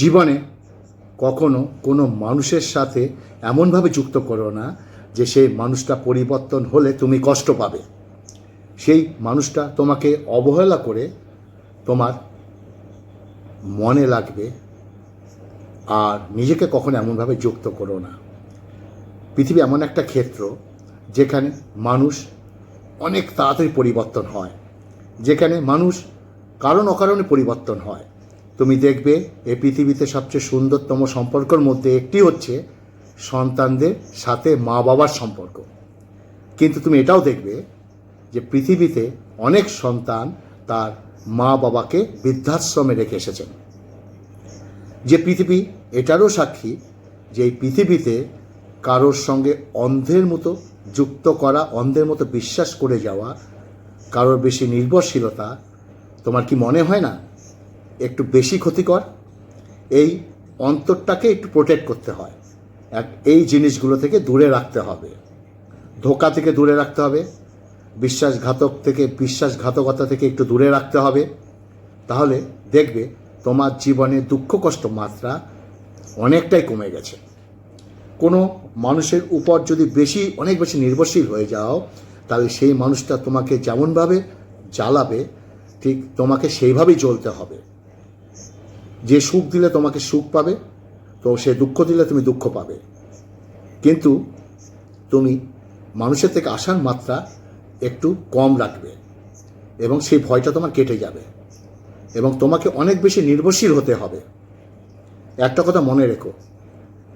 জীবনে কখনো কোনো মানুষের সাথে এমনভাবে যুক্ত করো না যে সেই মানুষটা পরিবর্তন হলে তুমি কষ্ট পাবে। সেই মানুষটা তোমাকে অবহেলা করে তোমার মনে লাগবে আর নিজেকে কখনো এমনভাবে যুক্ত করো না। পৃথিবী এমন একটা ক্ষেত্র যেখানে মানুষ অনেক তাড়াতাড়ি পরিবর্তন হয়, যেখানে মানুষ কারণ অকারণে পরিবর্তন হয়। তুমি দেখবে এই পৃথিবীতে সবচেয়ে সুন্দরতম সম্পর্কের মধ্যে একটি হচ্ছে সন্তানদের সাথে মা বাবার সম্পর্ক। কিন্তু তুমি এটাও দেখবে যে পৃথিবীতে অনেক সন্তান তার মা বাবাকে বৃদ্ধাশ্রমে রেখে এসেছেন। যে পৃথিবী এটারও সাক্ষী যে এই পৃথিবীতে কারোর সঙ্গে অন্ধের মতো যুক্ত করা, অন্ধের মতো বিশ্বাস করে যাওয়া, কারোর বেশি নির্ভরশীলতা, তোমার কি মনে হয় না? একটু বেশি ক্ষতিকর, এই অন্তরটাকে একটু প্রোটেক্ট করতে হয়। এক, এই জিনিসগুলো থেকে দূরে রাখতে হবে। ধোকা থেকে দূরে রাখতে হবে। বিশ্বাসঘাতক থেকে, বিশ্বাসঘাতকতা থেকে একটু দূরে রাখতে হবে। তাহলে দেখবে তোমার জীবনে দুঃখ কষ্ট মাত্রা অনেকটাই কমে গেছে। কোনো মানুষের উপর যদি বেশি, অনেক বেশি নির্ভরশীল হয়ে যাও, তাহলে সেই মানুষটা তোমাকে যেমনভাবে জ্বালাবে, ঠিক তোমাকে সেইভাবেই চলতে হবে। যে সুখ দিলে তোমাকে সুখ পাবে, তো সে দুঃখ দিলে তুমি দুঃখ পাবে। কিন্তু তুমি মানুষের থেকে আসার মাত্রা একটু কম রাখবে এবং সেই ভয়টা তোমার কেটে যাবে এবং তোমাকে অনেক বেশি নির্ভরশীল হতে হবে। একটা কথা মনে রেখো,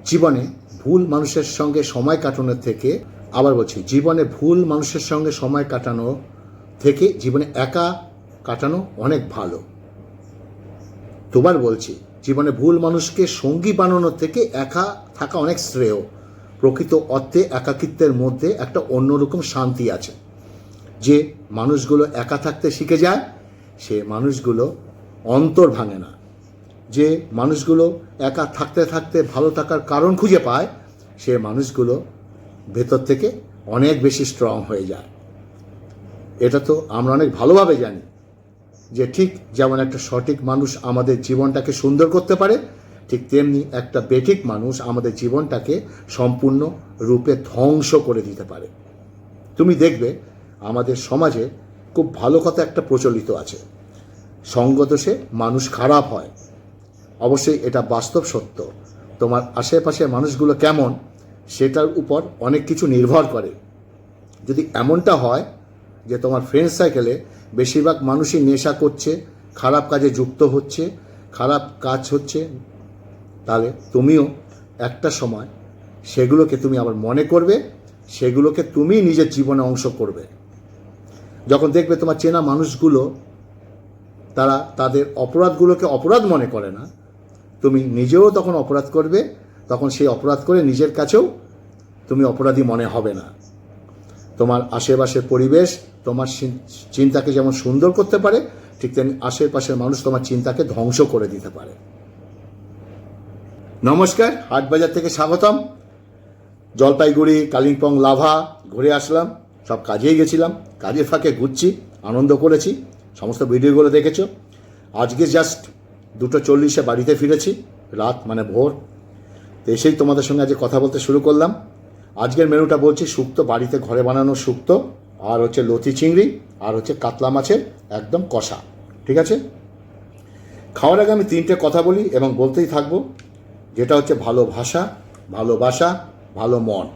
জীবনে ভুল মানুষের সঙ্গে সময় কাটানোর থেকে, আবার বলছি, জীবনে ভুল মানুষের সঙ্গে সময় কাটানো থেকে জীবনে একা কাটানো অনেক ভালো। দুবার বলছি, জীবনে ভুল মানুষকে সঙ্গী বানানোর থেকে একা থাকা অনেক শ্রেয়। প্রকৃত অর্থে একাকিত্বের মধ্যে একটা অন্যরকম শান্তি আছে। যে মানুষগুলো একা থাকতে শিখে যায়, সে মানুষগুলো অন্তর ভাঙে না। যে মানুষগুলো একা থাকতে থাকতে ভালো থাকার কারণ খুঁজে পায়, সে মানুষগুলো ভেতর থেকে অনেক বেশি স্ট্রং হয়ে যায়। এটা তো আমরা অনেক ভালোভাবে জানি। যে ঠিক যেমন একটা সঠিক মানুষ আমাদের জীবনটাকে সুন্দর করতে পারে, ঠিক তেমনি একটা বেঠিক মানুষ আমাদের জীবনটাকে সম্পূর্ণ রূপে ধ্বংস করে দিতে পারে। তুমি দেখবে আমাদের সমাজে খুব ভালো কথা একটা প্রচলিত আছে। সঙ্গদোষে মানুষ খারাপ হয়। অবশ্যই এটা বাস্তব সত্য। তোমার আশেপাশে মানুষগুলো কেমন, সেটার উপর অনেক কিছু নির্ভর করে। যদি এমনটা হয় যে তোমার ফ্রেন্ড সাইকেলে বেশিরভাগ মানুষই নেশা করছে, খারাপ কাজে যুক্ত হচ্ছে, খারাপ কাজ হচ্ছে। তাহলে তুমিও একটা সময় সেগুলোকে তুমি আবার মনে করবে, সেগুলোকে তুমি নিজের জীবনে অংশ করবে। যখন দেখবে তোমার চেনা মানুষগুলো, তারা তাদের অপরাধগুলোকে অপরাধ মনে করে না, তুমি নিজেও তখন অপরাধ করবে, তখন সেই অপরাধ করে নিজের কাছেও তুমি অপরাধী মনে হবে না। তোমার আশেপাশের পরিবেশ তোমার চিন্তাকে যেমন সুন্দর করতে পারে, ঠিক তেমনি আশেপাশের মানুষ তোমার চিন্তাকে ধ্বংস করে দিতে পারে। নমস্কার, হাটবাজার থেকে স্বাগতম। জলপাইগুড়ি, কালিম্পং, লাভা, ঘুরে আসলাম। সব কাজেই গেছিলাম, কাজের ফাঁকে ঘুরছি, আনন্দ করেছি, সমস্ত ভিডিওগুলো দেখেছ। আজকে জাস্ট দুটো চল্লিশে বাড়িতে ফিরেছি, রাত মানে ভোর। তো এসেই তোমাদের সঙ্গে আজকে কথা বলতে শুরু করলাম। আজকের মেনুটা বলছি, শুক্তো বাড়িতে ঘরে বানানো শুক্তো। আর হচ্ছে লতি চিংড়ি, আর হচ্ছে কাতলা মাছের একদম কষা, ঠিক আছে? খাওয়ার আগে আমি তিনটে কথা বলি এবং বলতেই থাকব, যেটা হচ্ছে ভালো ভাষা ভালোবাসা ভালো মন।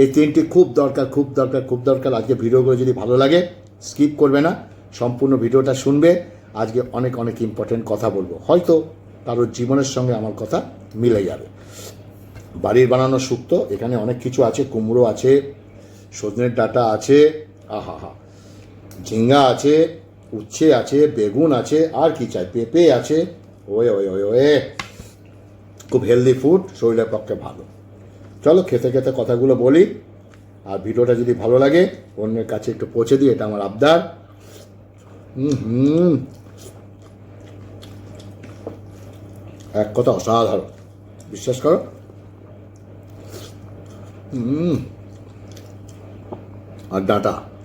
এই তিনটি খুব দরকার খুব দরকার খুব দরকার। আজকে ভিডিওগুলো যদি ভালো লাগে, স্কিপ করবে না, সম্পূর্ণ ভিডিওটা শুনবে। আজকে অনেক অনেক ইম্পর্টেন্ট কথা বলব। হয়তো কারোর জীবনের সঙ্গে আমার কথা মিলে যাবে। বাড়ির বানানো শুক্তো, এখানে অনেক কিছু আছে, কুমড়ো আছে, সজনের ডাটা আছে আহা হা ঝিঙ্গা আছে, উচ্ছে আছে, বেগুন আছে, আর কি চাই? পেঁপে আছে। ওয়ে ওয়ে ওয়ে ওয়ে। খুব হেলদি ফুড শরীরের পক্ষে ভালো। চলো খেতে খেতে কথাগুলো বলি। আর ভিডিওটা যদি ভালো লাগে, অন্যের কাছে একটু পৌঁছে দিই, এটা আমার আবদার। হুম। এক কথা অসাধারণ। বিশ্বাস করো? আর ডাটা।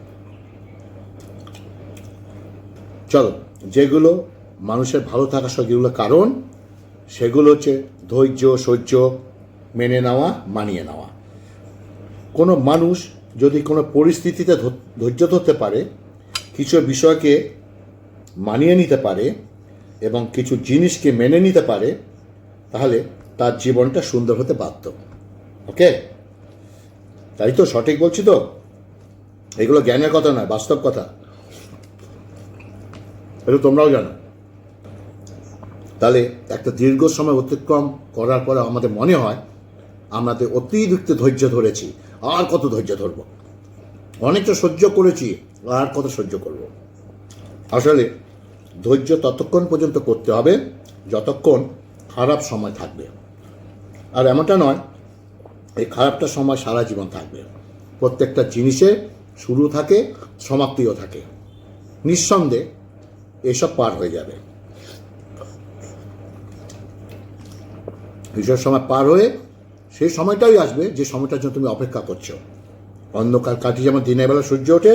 চলো, যেগুলো মানুষের ভালো থাকার সব যেগুলো কারণ, সেগুলো হচ্ছে ধৈর্য, সহ্য, মেনে নেওয়া, মানিয়ে নেওয়া। কোনো মানুষ যদি কোনো পরিস্থিতিতে ধৈর্য ধরতে পারে, কিছু বিষয়কে মানিয়ে নিতে পারে এবং কিছু জিনিসকে মেনে নিতে পারে, তাহলে তার জীবনটা সুন্দর হতে বাধ্য। ওকে? তাই তো সঠিক বলছি তো? এগুলো জ্ঞানের কথা নয়, বাস্তব কথা। এটা তোমরাও জানো। তাহলে একটা দীর্ঘ সময় অতিক্রম করার পরে আমাদের মনে হয় আমাদের অতিরিক্ত ধৈর্য ধরেছি। আর কত ধৈর্য ধরব? অনেকটা সহ্য করেছি, আর কত সহ্য করব? আসলে ধৈর্য ততক্ষণ পর্যন্ত করতে হবে যতক্ষণ খারাপ সময় থাকবে। আর এমনটা নয়, এই খারাপটা সময় সারা জীবন থাকবে। প্রত্যেকটা জিনিসে শুরু থাকে, সমাপ্তিও থাকে। নিঃসন্দেহে এসব পার হয়ে যাবে। এইসব সময় পার হয়ে সেই সময়টাই আসবে যে সময়টার জন্য তুমি অপেক্ষা করছ। অন্ধকার কাটিয়ে যেমন দিনের বেলা সূর্য ওঠে,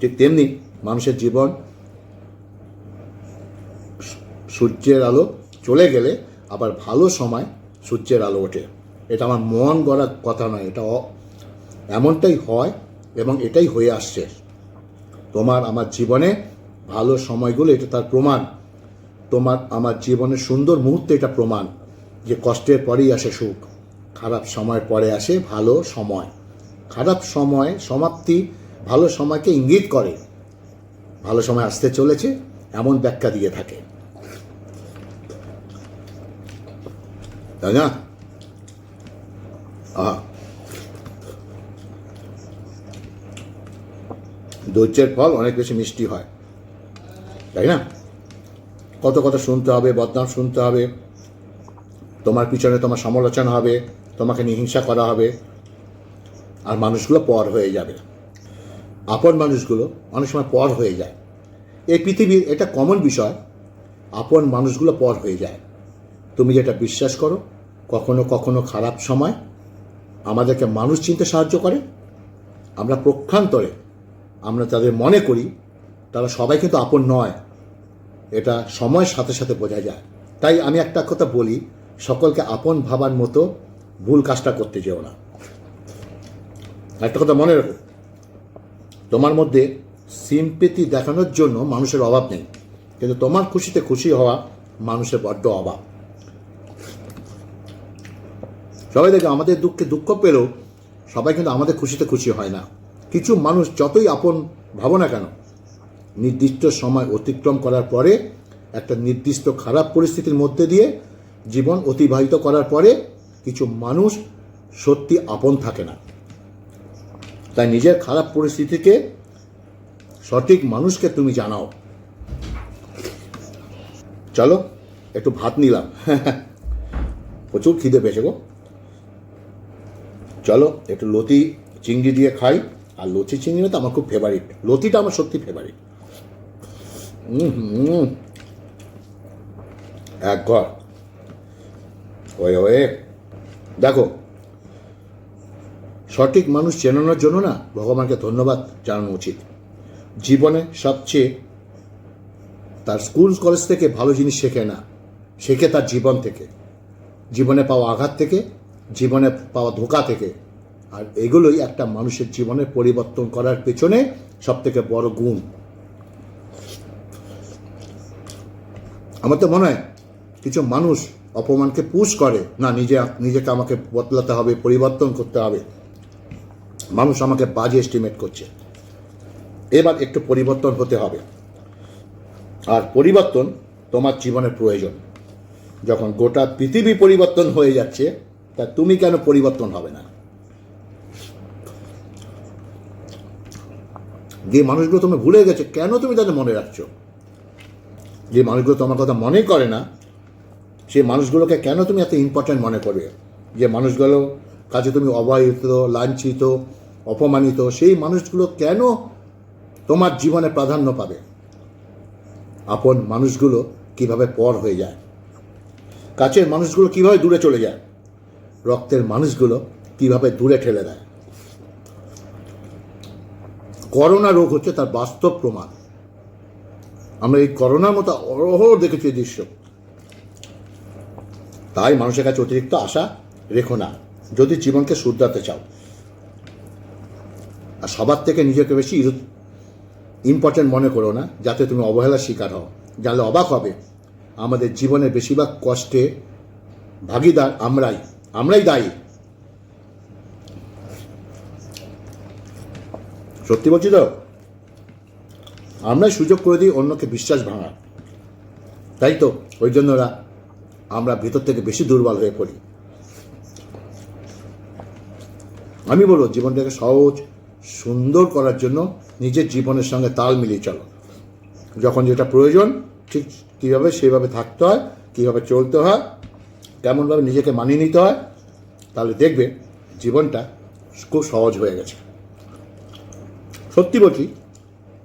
ঠিক তেমনি মানুষের জীবন সূর্যের আলো চলে গেলে আবার ভালো সময় সূর্যের আলো ওঠে। এটা আমার মন গড়া কথা নয়, এটা এমনটাই হয় এবং এটাই হয়ে আসছে। তোমার আমার জীবনে ভালো সময়গুলো, এটা তার প্রমাণ। তোমার, আমার জীবনের সুন্দর মুহূর্তে এটা প্রমাণ যে কষ্টের পরেই আসে সুখ। খারাপ সময় পরে আসে ভালো সময়। খারাপ সময় সমাপ্তি ভালো সময়কে ইঙ্গিত করে। ভালো সময় আসতে চলেছে, এমন ব্যাখ্যা দিয়ে থাকে। তাই না? দৈর্যের ফল অনেক বেশি মিষ্টি হয়। তাই না? কত কথা শুনতে হবে, বদনাম শুনতে হবে, তোমার পিছনে তোমার সমালোচনা হবে, তোমাকে নিয়ে হিংসা করা হবে, আর মানুষগুলো পর হয়ে যাবে। আপন মানুষগুলো অনেক সময় পর হয়ে যায়। এই পৃথিবীর এটা কমন বিষয়, আপন মানুষগুলো পর হয়ে যায়। তুমি যেটা বিশ্বাস করো, কখনো কখনো খারাপ সময় আমাদেরকে মানুষ চিনতে সাহায্য করে। আমরা প্রক্ষান্তরে আমরা তাদের মনে করি তারা সবাই কিন্তু আপন নয়। এটা সময়ের সাথে সাথে বোঝা যায়। তাই আমি একটা কথা বলি, সকলকে আপন ভাবার মতো ভুল কাজটা করতে যেও না। একটা কথা মনে রাখো, তোমার মধ্যে সিম্পেতি দেখানোর জন্য মানুষের অভাব নেই। কিন্তু তোমার খুশিতে খুশি হওয়া মানুষের বড্ড অভাব। সবাই দেখে আমাদের দুঃখে দুঃখ পেলেও সবাই কিন্তু আমাদের খুশিতে খুশি হয় না। কিছু মানুষ যতই আপন ভাবো না কেন নির্দিষ্ট সময় অতিক্রম করার পরে, একটা নির্দিষ্ট খারাপ পরিস্থিতির মধ্যে দিয়ে জীবন অতিবাহিত করার পরে কিছু মানুষ সত্যি আপন থাকে না। তাই নিজের খারাপ পরিস্থিতিকে সঠিক মানুষকে তুমি জানাও। চলো, একটু ভাত নিলাম। প্রচুর খিদে পেয়েছে গো। চলো, একটু লতি, চিংড়ি দিয়ে খাই। আর লতি, চিংড়ি তো আমার খুব ফেভারিট লতিটা আমার সত্যি ফেভারিট হুম এক ঘর ওয়ে ওয়ে দেখো সঠিক মানুষ চেনানোর জন্য না ভগবানকে ধন্যবাদ জানানো উচিত। জীবনে সবচেয়ে তার স্কুল কলেজ থেকে ভালো জিনিস শেখে না। শেখে তার জীবন থেকে। জীবনে পাওয়া আঘাত থেকে, জীবনে পাওয়া ধোকা থেকে। আর এগুলোই একটা মানুষের জীবনে পরিবর্তন করার পেছনে সব থেকে বড় গুণ। আমার তো মনে হয় কিছু মানুষ অপমানকে পুশ করে, না, নিজে, নিজেকে আমাকে বদলাতে হবে, পরিবর্তন করতে হবে। মানুষ আমাকে বাজে এস্টিমেট করছে। এবার একটু পরিবর্তন হতে হবে। আর পরিবর্তন তোমার জীবনের প্রয়োজন। যখন গোটা পৃথিবী পরিবর্তন হয়ে যাচ্ছে, তা তুমি কেন পরিবর্তন হবে না? যে মানুষগুলো তুমি ভুলে গেছে, কেন তুমি তাদের মনে রাখছো? যে মানুষগুলো তোমার কথা মনে করে না, সেই মানুষগুলোকে কেন তুমি এত ইম্পর্ট্যান্ট মনে করবে? যে মানুষগুলো কাছে তুমি অবহেলিত, লাঞ্ছিত, অপমানিত, সেই মানুষগুলো কেন তোমার জীবনে প্রাধান্য পাবে? আপন মানুষগুলো কীভাবে পর হয়ে যায়? কাছের মানুষগুলো কীভাবে দূরে চলে যায়? রক্তের মানুষগুলো কীভাবে দূরে ঠেলে দেয়? করোনা রোগ হচ্ছে তার বাস্তব প্রমাণ। আমরা এই করোনার মতো অরহ দেখেছি এই দৃশ্য। তাই মানুষের কাছে অতিরিক্ত আশা রেখো না, যদি জীবনকে শুধরাতে চাও। আর সবার থেকে নিজেকে বেশি ইম্পর্টেন্ট মনে করো না, যাতে তুমি অবহেলার শিকার হও। জানলে অবাক হবে, আমাদের জীবনের বেশিরভাগ কষ্টে ভাগিদার আমরাই আমরাই দায়ী। সত্যি বলছি তো? আমরাই সুযোগ করে দিই অন্যকে বিশ্বাস ভাঙার। তাই তো? ওই জন্য ওরা, আমরা ভেতর থেকে বেশি দুর্বল হয়ে পড়ি। আমি বলব, জীবনটাকে সহজ, সুন্দর করার জন্য নিজের জীবনের সঙ্গে তাল মিলিয়ে চলো। যখন যেটা প্রয়োজন, ঠিক কীভাবে সেভাবে থাকতে হয়, কীভাবে চলতে হয়, কেমনভাবে নিজেকে মানিয়ে নিতে হয়, তাহলে দেখবে জীবনটা খুব সহজ হয়ে গেছে। সত্যি বলছি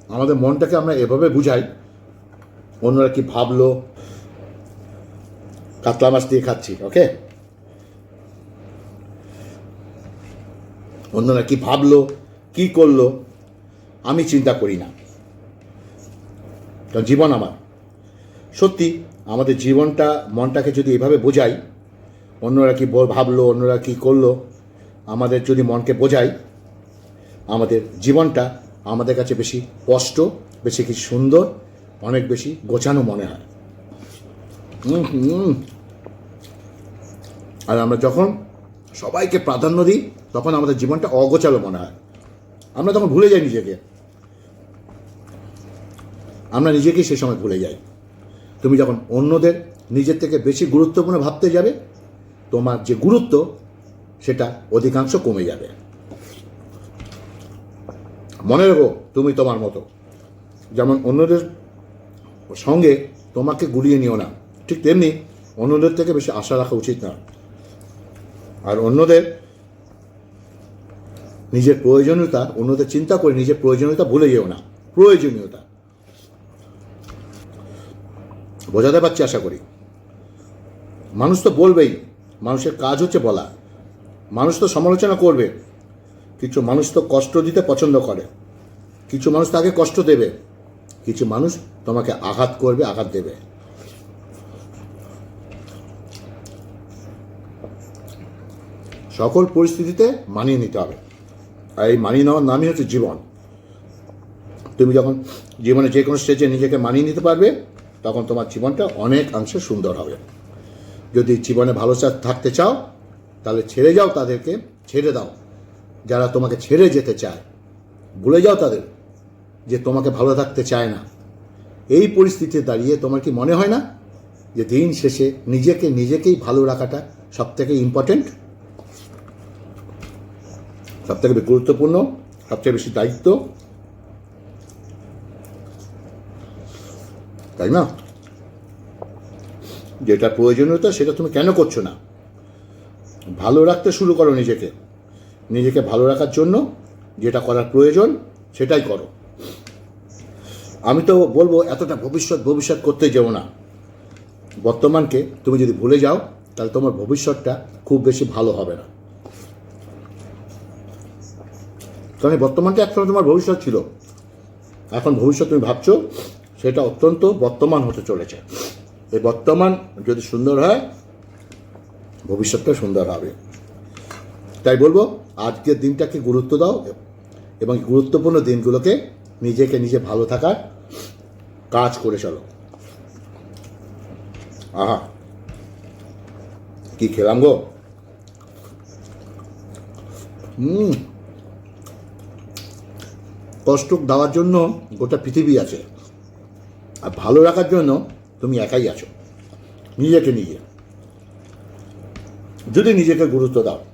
আমাদের মনটাকে আমরা এভাবে বুঝাই, অন্যরা কি ভাবলো, কাতলা মাছ দিয়ে খাচ্ছি ওকে অন্যরা কি ভাবলো, কি করল, আমি চিন্তা করি না। কারণ জীবন আমার। সত্যি, আমাদের জীবনটা, মনটাকে যদি এভাবে বোঝাই, অন্যরা কি বল- ভাবলো, অন্যরা কি করল, আমাদের যদি মনকে বোঝাই, আমাদের জীবনটা আমাদের কাছে বেশি স্পষ্ট, বেশি কিছু সুন্দর, অনেক বেশি গোছানো মনে হয়। আর আমরা যখন সবাইকে প্রাধান্য দিই, তখন আমাদের জীবনটা অগোছালো মনে হয়। আমরা তখন ভুলে যাই নিজেকে। আমরা নিজেকেই সে সময় ভুলে যাই। তুমি যখন অন্যদের নিজের থেকে বেশি গুরুত্বপূর্ণ ভাবতে যাবে, তোমার যে গুরুত্ব, সেটা অধিকাংশ কমে যাবে। মনে রেখো, তুমি তোমার মতো। যেমন অন্যদের সঙ্গে তোমাকে গুলিয়ে নিও না। ঠিক তেমনি অন্যদের থেকে বেশি আশা রাখা উচিত না। আর অন্যদের নিজের প্রয়োজনীয়তা, অন্যদের চিন্তা করে নিজের প্রয়োজনীয়তা ভুলে যেও না। প্রয়োজনীয়তা। বোঝাতে পারছি আশা করি। মানুষ তো বলবেই, মানুষের কাজ হচ্ছে বলা। মানুষ তো সমালোচনা করবে। কিছু মানুষ তো কষ্ট দিতে পছন্দ করে। কিছু মানুষ তাকে কষ্ট দেবে। কিছু মানুষ তোমাকে আঘাত করবে, আঘাত দেবে। সকল পরিস্থিতিতে মানিয়ে নিতে হবে। আর এই মানিয়ে নেওয়ার নামই হচ্ছে জীবন। তুমি যখন জীবনে যে কোনো স্টেজে নিজেকে মানিয়ে নিতে পারবে, তখন তোমার জীবনটা অনেক অংশে সুন্দর হবে। যদি জীবনে ভালো থাকতে চাও, তাহলে ছেড়ে যাও তাদেরকে, ছেড়ে দাও। যারা তোমাকে ছেড়ে যেতে চায়, ভুলে যাও তাদের যে তোমাকে ভালো থাকতে চায় না। এই পরিস্থিতিতে দাঁড়িয়ে তোমার কি মনে হয় না যে দিন শেষে নিজেকে নিজেকেই ভালো রাখাটা সব থেকে ইম্পর্টেন্ট সব থেকে গুরুত্বপূর্ণ সবচেয়ে বেশি দায়িত্ব? তাই না? যেটা প্রয়োজনীয়তা সেটা তুমি কেন করছ না? ভালো রাখতে শুরু করো নিজেকে। নিজেকে ভালো রাখার জন্য যেটা করার প্রয়োজন, সেটাই করো। আমি তো বলব, এতটা ভবিষ্যৎ ভবিষ্যৎ করতে যেও না। বর্তমানকে তুমি যদি ভুলে যাও, তাহলে তোমার ভবিষ্যৎটা খুব বেশি ভালো হবে না। কারণ বর্তমানটা একসময় তোমার ভবিষ্যৎ ছিল। এখন ভবিষ্যৎ তুমি ভাবছ, সেটা অত্যন্ত বর্তমান হতে চলেছে। এই বর্তমান যদি সুন্দর হয়, ভবিষ্যৎটা সুন্দর হবে। তাই বলব আজকের দিনটাকে গুরুত্ব দাও এবং গুরুত্বপূর্ণ দিনগুলোকে নিজেকে নিজে ভালো থাকার কাজ করে চলো। আহা। কি খেলাম গো? হুম। কষ্ট দেওয়ার জন্য গোটা পৃথিবী আছে। আর ভালো রাখার জন্য তুমি একাই আছো। নিজেকে নিজে। যদি নিজেকে গুরুত্ব দাও।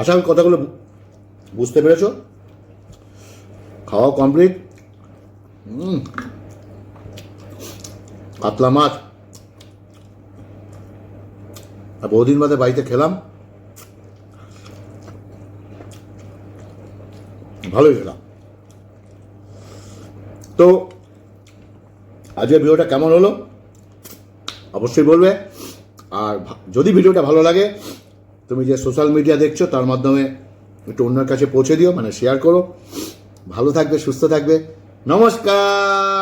আশা করি কথাগুলো বুঝতে পেরেছ? খাওয়া কমপ্লিট কাতলা মাছ। আর বহুদিন বাদে বাড়িতে খেলাম। ভালোই খেলাম। তো, আজকের ভিডিওটা কেমন হলো? অবশ্যই বলবে। আর যদি ভিডিওটা ভালো লাগে তুমি যে সোশ্যাল মিডিয়া দেখছ, তার মাধ্যমে একটু অন্যের কাছে পৌঁছে দিও মানে শেয়ার করো। ভালো থাকবে, সুস্থ থাকবে। নমস্কার!